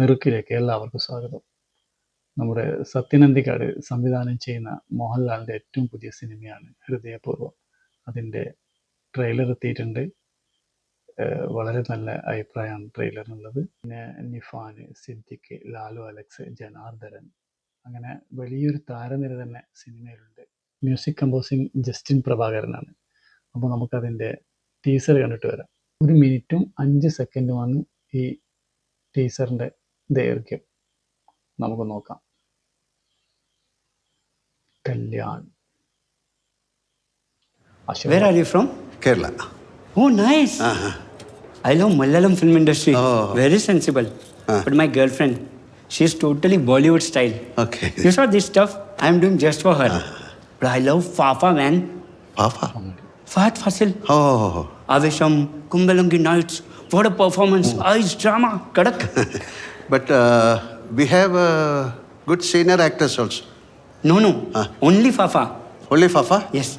നെറുക്കിലേക്ക് എല്ലാവർക്കും സ്വാഗതം. നമ്മുടെ സത്യനന്ദിക്കാട് സംവിധാനം ചെയ്യുന്ന മോഹൻലാലിന്റെ ഏറ്റവും പുതിയ സിനിമയാണ് ഹൃദയപൂർവം. അതിന്റെ ട്രെയിലർ എത്തിയിട്ടുണ്ട്. വളരെ നല്ല അഭിപ്രായമാണ് ട്രെയിലറിനുള്ളത്. പിന്നെ നിഫാൻ സിദ്ദിഖ് ലാലു അലക്സ് ജനാർദ്ദരൻ അങ്ങനെ വലിയൊരു താരനിര തന്നെ സിനിമയിലുണ്ട്. മ്യൂസിക് കമ്പോസിങ് ജസ്റ്റിൻ പ്രഭാകരനാണ്. അപ്പോൾ നമുക്കതിന്റെ ടീസർ കണ്ടിട്ട് വരാം. ഒരു മിനിറ്റും അഞ്ച് സെക്കൻഡുമാണ് ഈ ടീസറിന്റെ ദൈർഘ്യം നമുക്ക് നോക്കാം Kalyan Ashok Where are you from? Kerala. Oh, nice. Uh-huh. I love Malayalam film industry. Oh. Very sensible. Ah. But my girlfriend, she's totally Bollywood style. Okay. You saw this stuff? I'm doing just for her. But I love Fafa, man. Papa. Fahad Fasil. Oh. Avesham, Kumbalangi Nights. What a performance. Eyes drama. Kadak. But uh, we have uh, good senior actors also. no, no. Ah. Only Fafa. Only Fafa? Yes.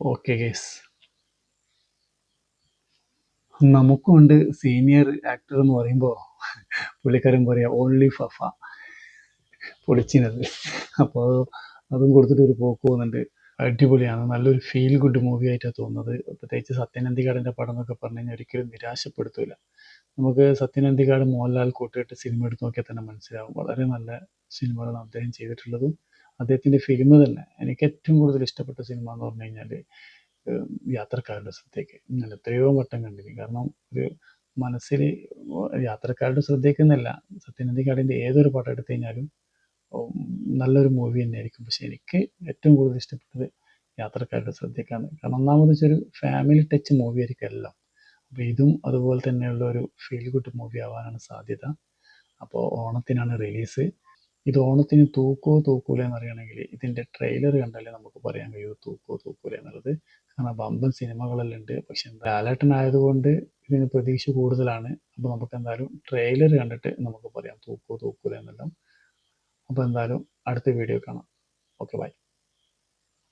Okay guys നമുക്കുണ്ട് senior actor എന്ന് പറയുമ്പോൾ പുള്ളിക്കാരൻ പറയാ only Faf പൊളിച്ചിനത്. അപ്പോൾ അതും കൊടുത്തിട്ട് ഒരു പോക്ക് പോകുന്നുണ്ട് അടിപൊളിയാണ്. നല്ലൊരു ഫീൽ ഗുഡ് മൂവി ആയിട്ടാണ് തോന്നുന്നത്. പ്രത്യേകിച്ച് സത്യനന്ദികാടിന്റെ പടം എന്നൊക്കെ പറഞ്ഞു കഴിഞ്ഞാൽ ഒരിക്കലും നിരാശപ്പെടുത്തില്ല നമുക്ക് സത്യനന്ദികാട് മോഹൻലാൽ കൂട്ടുകെട്ട് സിനിമ എടുത്ത് നോക്കിയാൽ തന്നെ മനസ്സിലാവും. വളരെ നല്ല സിനിമകളാണ് അദ്ദേഹം ചെയ്തിട്ടുള്ളതും. അദ്ദേഹത്തിന്റെ ഫിലിം തന്നെ എനിക്ക് ഏറ്റവും കൂടുതൽ ഇഷ്ടപ്പെട്ട സിനിമ എന്ന് പറഞ്ഞു കഴിഞ്ഞാൽ യാത്രക്കാരുടെ ശ്രദ്ധയ്ക്ക്. ഞാൻ എത്രയോ വട്ടം കണ്ടിരിക്കും കാരണം ഒരു മനസ്സിൽ യാത്രക്കാരുടെ ശ്രദ്ധയ്ക്ക് എന്നല്ല സത്യനന്ദിക്കാടിന്റെ ഏതൊരു പടം എടുത്തു കഴിഞ്ഞാലും നല്ലൊരു മൂവി തന്നെയായിരിക്കും. പക്ഷെ എനിക്ക് ഏറ്റവും കൂടുതൽ ഇഷ്ടപ്പെട്ടത് യാത്രക്കാരുടെ ശ്രദ്ധയ്ക്കാണ്. കാരണം ഒന്നാമത് വെച്ചൊരു ഫാമിലി ടച്ച് മൂവി ആയിരിക്കും എല്ലാം. അപ്പോൾ ഇതും അതുപോലെ തന്നെയുള്ള ഒരു ഫീൽ ഗുഡ് മൂവി ആവാനാണ് സാധ്യത. അപ്പോൾ ഓണത്തിനാണ് റിലീസ് ഇത് ഓണത്തിന് തൂക്കോ തൂക്കൂല എന്നറിയണമെങ്കിൽ ഇതിന്റെ ട്രെയിലർ കണ്ടാലേ നമുക്ക് പറയാൻ കഴിയൂ തൂക്കോ തൂക്കൂല എന്നുള്ളത്. കാരണം ബമ്പൻ സിനിമകളെല്ലാം ഉണ്ട്. പക്ഷെ ലാലേട്ടൻ ആയതുകൊണ്ട് ഇതിന് പ്രതീക്ഷ കൂടുതലാണ്. അപ്പോൾ നമുക്ക് എന്തായാലും ട്രെയിലർ കണ്ടിട്ട് നമുക്ക് പറയാം തൂക്കോ തൂക്കൂല എന്നെല്ലാം. അപ്പോൾ എന്തായാലും അടുത്ത വീഡിയോ കാണാം.